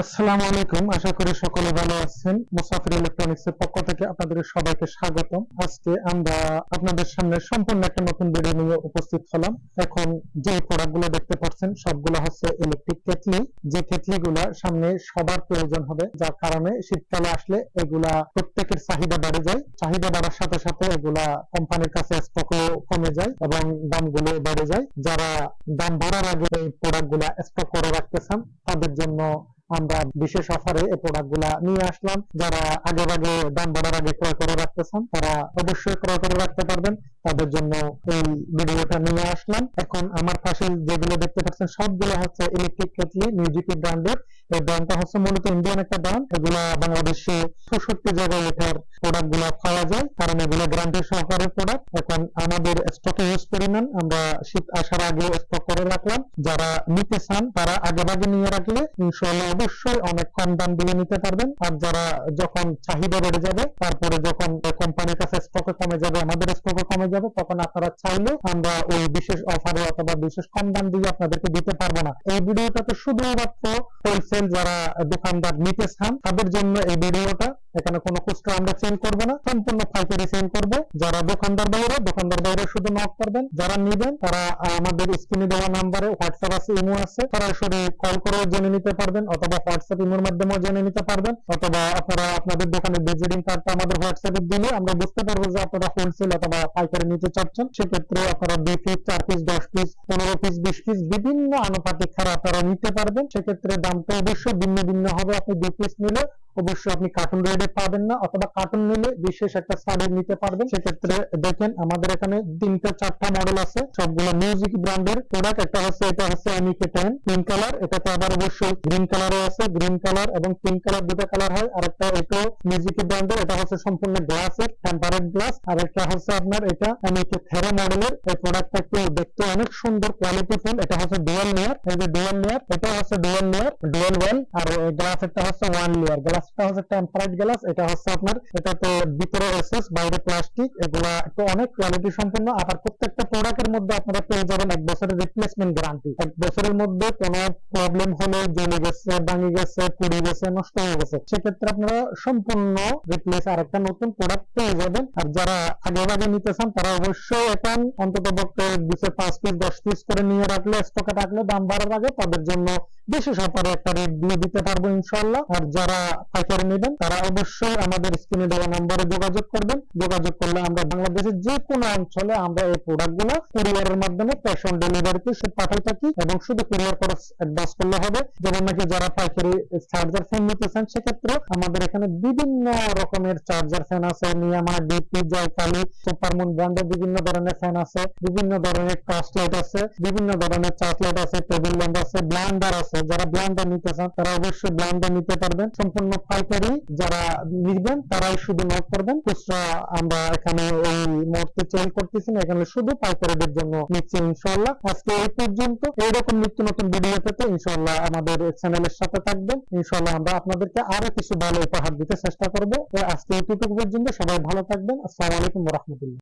আসসালামু আলাইকুম। আশা করি সকলে ভালো আছেন। মুসাফির ইলেকট্রনিক্স এর পক্ষ থেকে আপনাদের সবাইকে আজকে আমরা আপনাদের সামনে সম্পূর্ণ একটা নতুন ভিডিও নিয়ে উপস্থিত হলাম। এখন যে দেখতে পাচ্ছেন, সবগুলো হচ্ছে ইলেকট্রিক কেটলি। যে সামনে সবার প্রয়োজন হবে, যার কারণে শীতকালে আসলে এগুলা প্রত্যেকের চাহিদা বেড়ে যায়। চাহিদা বাড়ার সাথে সাথে এগুলা কোম্পানির কাছে স্টকও কমে যায় এবং দামগুলো বেড়ে যায়। যারা দাম বাড়ার আগে এই প্রোডাক্টগুলা স্টক করে রাখতে চান, তাদের জন্য আমরা বিশেষ অফারে এই প্রোডাক্টগুলা নিয়ে আসলাম। যারা আগে আগে দাম বাড়ার আগে ক্রয় করে রাখতেছেন, তারা অবশ্যই ক্রয় করে রাখতে পারবেন। তাদের জন্য এই ভিডিওটা নিয়ে আসলাম। এখন আমার পাশে যেগুলো দেখতে পাচ্ছেন, সবগুলো হচ্ছে ইলেকট্রিক কেটলি মিউজিকি ব্র্যান্ডের এই ব্র্যান্ডটা হচ্ছে মূলত ইন্ডিয়ান একটা ব্র্যান্ড এগুলা বাংলাদেশে চৌষট্টি জায়গায় এটার প্রোডাক্টগুলা পাওয়া যায়, কারণ এগুলো গ্যারান্টি সহকারে প্রোডাক্ট এখন আমাদের স্টকে ইউজ পরিমাণ আমরা শীত আসার আগে স্টক করে রাখলাম। যারা নিতে চান, তারা আগে ভাগে নিয়ে রাখলে ইনশাল্লাহ অবশ্যই অনেক কম দাম দিয়ে নিতে পারবেন। আর যারা যখন চাহিদা বেড়ে যাবে, তারপরে যখন কোম্পানির কাছে স্টকে কমে যাবে, আমাদের স্টকে কমে যাবে, তখন আপনারা চাইলে আমরা ওই বিশেষ অফারে অথবা বিশেষ কম দাম দিয়ে আপনাদেরকে দিতে পারব না। এই ভিডিওটাতে শুধুমাত্র হোলসেল যারা দোকানদার নিতে চান, তাদের জন্য এই ভিডিওটা, এখানে কোনো খুচরা আমরা সেল করব না, সম্পূর্ণ পাইকারি সেল করব। যারা দোকানদার বাইরে দোকানদার বাইরে শুধু নক করবেন, যারা নিবেন, তারা আমাদের স্ক্রিনে দেওয়া নাম্বারে হোয়াটসঅ্যাপ আছে ইমো আছে সরাসরি কল করেও জেনে নিতে পারবেন, অথবা হোয়াটসঅ্যাপ ইমোর মাধ্যমেও জেনে নিতে পারবেন, অথবা আপনারা আপনাদের দোকানের ভিজিটিং কার্ডটা আমাদের হোয়াটসঅ্যাপে দিলে আমরা বুঝতে পারব যে আপনারা হোলসেল অথবা পাইকারি নিতে চাচ্ছেন, সেক্ষেত্রে আপনারা দুই পিস চার পিস দশ পিস পনেরো পিস বিশ পিস বিভিন্ন আনুপাতিক হারে আপনারা নিতে পারবেন। সেক্ষেত্রে দামটা অবশ্যই ভিন্ন ভিন্ন হবে। আপনি দুই পিস নিলে অবশ্যই আপনি কার্টুন রেডে পাবেন না অথবা কার্টুন নিলে বিশেষ একটা ছাড়ে নিতে পারবেন। সেক্ষেত্রে দেখেন আমাদের এখানে তিনটা, চারটা মডেল আছে। সবগুলো মিউজিক ব্র্যান্ডের প্রোডাক্ট একটা হচ্ছে, এটা হচ্ছে এমিকে টেন পিঙ্ক কালার এটাতে আবার অবশ্যই গ্রিন কালারও আছে গ্রিন কালার এবং পিঙ্ক কালার দুটো কালার হয়। আর একটা এটাও মিউজিক ব্র্যান্ডের এটা হচ্ছে সম্পূর্ণ গ্লাসের টেম্পারেট গ্লাস আর একটা হচ্ছে আপনার এটা এমিকে থেরো মডেলের এই প্রোডাক্টটা একটু দেখতে অনেক সুন্দর কোয়ালিটি ফুল এটা হচ্ছে ডুয়াল লেয়ার এই যে ডুয়াল লেয়ার এটা হচ্ছে ডুয়াল লেয়ার ডুয়াল ওয়েল আর গ্লাস গ্লাসেরটা হচ্ছে ওয়ান লেয়ার হচ্ছে গ্লাস এটা হচ্ছে আপনার, এটাতে ভিতরে এসএস বাইরে প্লাস্টিক এগুলা অনেক কোয়ালিটি সম্পন্ন আবার প্রত্যেকটা প্রোডাক্টের মধ্যে আপনারা পেয়ে যাবেন এক বছরের রিপ্লেসমেন্ট গ্যারান্টি এক বছরের মধ্যে কোনো প্রবলেম হলে গেছে গেছে পুড়ে গেছে, নষ্ট হয়ে গেছে, সেক্ষেত্রে আপনারা সম্পূর্ণ রিপ্লেস আর একটা নতুন প্রোডাক্ট পেয়ে যাবেন। আর যারা আগে আগে নিতে চান, তারা অবশ্যই এখন অন্তত পক্ষে দুশো পাঁচ পিস দশ পিস করে নিয়ে রাখলে স্টকে রাখলে দাম বাড়ার আগে তাদের জন্য বিশেষ অফারে একটা রেট দিয়ে দিতে পারব ইনশাল্লাহ আর যারা পাইকারি নেবেন, তারা অবশ্যই আমাদের স্ক্রিনে দেওয়া নম্বরে যোগাযোগ করবেন। যোগাযোগ করলে আমরা বাংলাদেশের যে কোনো অঞ্চলে আমরা এই প্রোডাক্টগুলো কুরিয়ারের মাধ্যমে ক্যাশ অন ডেলিভারিতে সে পাঠাই থাকি এবং শুধু কুরিয়ার খরচ অ্যাডভান্স করলে হবে। যেমন নাকি যারা পাইকারি চার্জার ফ্যান নিতে চান সেক্ষেত্রে আমাদের এখানে বিভিন্ন রকমের চার্জার ফ্যান আছে। নিয়ামা ডিপি জয়কালি সুপারমুন ব্র্যান্ডের বিভিন্ন ধরনের ফ্যান আছে। বিভিন্ন ধরনের টর্চ লাইট আছে, বিভিন্ন ধরনের চার্জ লাইট আছে টেবিল ল্যাম্প আছে ব্লান্ডার আছে যারা ব্লান্ডার নিতে চান, তারা অবশ্যই ব্লান্ডার নিতে পারবেন। সম্পূর্ণ পাইকারি যারা নিবেন, তারাই শুধু নোট করবেন। খুচরা আমরা এখানে এই মুহূর্তে চেল করতেছি না, এখানে শুধু পাইকারিদের জন্য নিচ্ছি ইনশাল্লাহ আজকে এই পর্যন্ত। এইরকম নিত্য নতুন ভিডিও পেতে ইনশাল্লাহ আমাদের চ্যানেলের সাথে থাকবেন। ইনশাল্লাহ আমরা আপনাদেরকে আরও কিছু ভালো উপহার দিতে চেষ্টা করব। আজকে এইটুকু পর্যন্ত সবাই ভালো থাকবেন। আসসালামু আলাইকুম রহমতুল্লাহ।